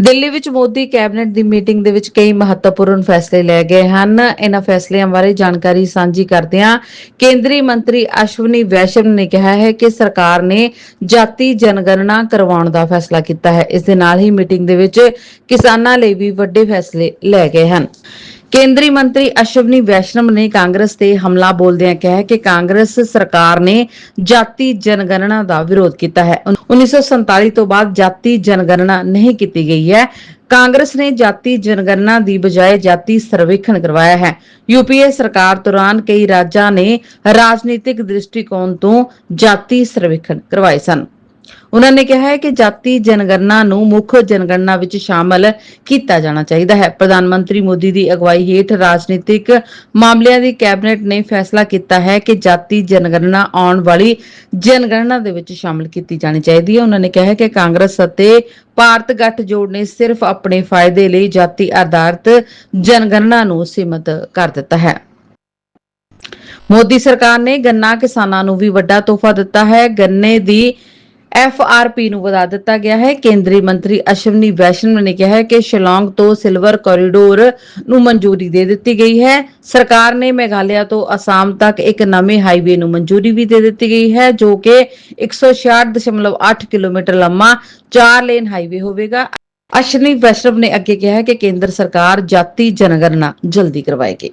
ਦਿੱਲੀ ਵਿੱਚ ਮੋਦੀ ਕੈਬਨਿਟ ਦੀ ਮੀਟਿੰਗ ਦੇ ਵਿੱਚ ਕਈ ਮਹੱਤਵਪੂਰਨ ਫੈਸਲੇ ਲਏ ਗਏ ਹਨ। ਇਹਨਾਂ ਫੈਸਲਿਆਂ ਬਾਰੇ ਜਾਣਕਾਰੀ ਸਾਂਝੀ ਕਰਦਿਆਂ ਕੇਂਦਰੀ ਮੰਤਰੀ ਅਸ਼ਵਨੀ ਵੈਸ਼ਨਵ ਨੇ ਕਿਹਾ ਹੈ ਕਿ ਸਰਕਾਰ ਨੇ ਜਾਤੀ ਜਨਗਣਨਾ ਕਰਵਾਉਣ ਦਾ ਫੈਸਲਾ ਕੀਤਾ ਹੈ। ਇਸ ਦੇ ਨਾਲ ਹੀ ਮੀਟਿੰਗ ਦੇ ਵਿੱਚ ਕਿਸਾਨਾਂ ਲਈ ਵੀ ਵੱਡੇ ਫੈਸਲੇ ਲਏ ਗਏ ਹਨ। ਕੇਂਦਰੀ ਮੰਤਰੀ ਅਸ਼ਵਨੀ ਵੈਸ਼ਨਵ ਨੇ ਕਾਂਗਰਸ ਤੇ ਹਮਲਾ ਬੋਲਦਿਆਂ ਕਿਹਾ ਕਿ ਕਾਂਗਰਸ ਸਰਕਾਰ ਨੇ ਜਾਤੀ ਜਨਗਣਨਾ ਦਾ ਵਿਰੋਧ ਕੀਤਾ ਹੈ। 1947 ਤੋਂ ਬਾਅਦ ਜਾਤੀ ਜਨਗਣਨਾ ਨਹੀਂ ਕੀਤੀ ਗਈ ਹੈ। ਕਾਂਗਰਸ ਨੇ ਜਾਤੀ ਜਨਗਣਨਾ ਦੀ ਬਜਾਏ ਜਾਤੀ ਸਰਵੇਖਣ ਕਰਵਾਇਆ ਹੈ। ਯੂਪੀਏ ਸਰਕਾਰ ਦੌਰਾਨ ਕਈ ਰਾਜਾਂ ਨੇ ਰਾਜਨੀਤਿਕ ਦ੍ਰਿਸ਼ਟੀਕੋਣ ਤੋਂ ਜਾਤੀ ਸਰਵੇਖਣ ਕਰਵਾਏ ਸਨ। ਉਹਨਾਂ ਨੇ ਕਿਹਾ ਹੈ ਕਿ ਜਾਤੀ ਜਨਗਣਨਾ ਨੂੰ ਮੁੱਖ ਜਨਗਣਨਾ ਵਿੱਚ ਸ਼ਾਮਲ ਕੀਤਾ ਜਾਣਾ ਚਾਹੀਦਾ ਹੈ। ਪ੍ਰਧਾਨ ਮੰਤਰੀ ਮੋਦੀ ਦੀ ਅਗਵਾਈ ਹੇਠ ਰਾਜਨੀਤਿਕ ਮਾਮਲਿਆਂ ਦੀ ਕੈਬਨਿਟ ਨੇ ਫੈਸਲਾ ਕੀਤਾ ਹੈ ਕਿ ਜਾਤੀ ਜਨਗਣਨਾ ਆਉਣ ਵਾਲੀ ਜਨਗਣਨਾ ਦੇ ਵਿੱਚ ਸ਼ਾਮਲ ਕੀਤੀ ਜਾਣੀ ਚਾਹੀਦੀ ਹੈ। ਉਹਨਾਂ ਨੇ ਕਿਹਾ ਹੈ ਕਿ ਕਾਂਗਰਸ ਅਤੇ ਭਾਰਤ ਗੱਠਜੋੜ ਨੇ ਸਿਰਫ ਆਪਣੇ ਫਾਇਦੇ ਲਈ ਜਾਤੀ ਆਧਾਰਿਤ ਜਨਗਣਨਾ ਨੂੰ ਸੀਮਤ ਕਰ ਦਿੱਤਾ ਹੈ। ਮੋਦੀ ਸਰਕਾਰ ਨੇ ਗੰਨਾ ਕਿਸਾਨਾਂ ਨੂੰ ਵੀ ਵੱਡਾ ਤੋਹਫਾ ਦਿੱਤਾ ਹੈ। ਗੰਨੇ ਦੀ ਐਫ ਨੂੰ ਵਧਾ ਦਿੱਤਾ ਗਿਆ ਹੈ। ਕੇਂਦਰੀ ਮੰਤਰੀ ਅਸ਼ਵਨੀ ਵੈਸ਼ਨਵ ਨੇ ਕਿਹਾ ਹੈ ਕਿ ਸ਼ਿਲੌਂਗ ਤੋਂ ਸਿਲਵਰ ਕੋਰੀਡੋਰ ਨੂੰ ਮਨਜ਼ੂਰੀ ਦੇ ਦਿੱਤੀ ਗਈ ਹੈ। ਸਰਕਾਰ ਨੇ ਮੇਘਾਲਿਆ ਤੋਂ ਅਸਾਮ ਤੱਕ ਇੱਕ ਨਵੇਂ ਹਾਈਵੇ ਨੂੰ ਮਨਜ਼ੂਰੀ ਵੀ ਦੇ ਦਿੱਤੀ ਗਈ ਹੈ, ਜੋ ਕਿ 166.8 ਕਿਲੋਮੀਟਰ ਲੰਮਾ 4 ਲੇਨ ਹਾਈਵੇ ਹੋਵੇਗਾ। ਅਸ਼ਵਨੀ ਵੈਸ਼ਨਵ ਨੇ ਅੱਗੇ ਕਿਹਾ ਹੈ ਕਿ ਕੇਂਦਰ ਸਰਕਾਰ ਜਾਤੀ ਜਨਗਣਨਾ ਜਲਦੀ ਕਰਵਾਏਗੀ।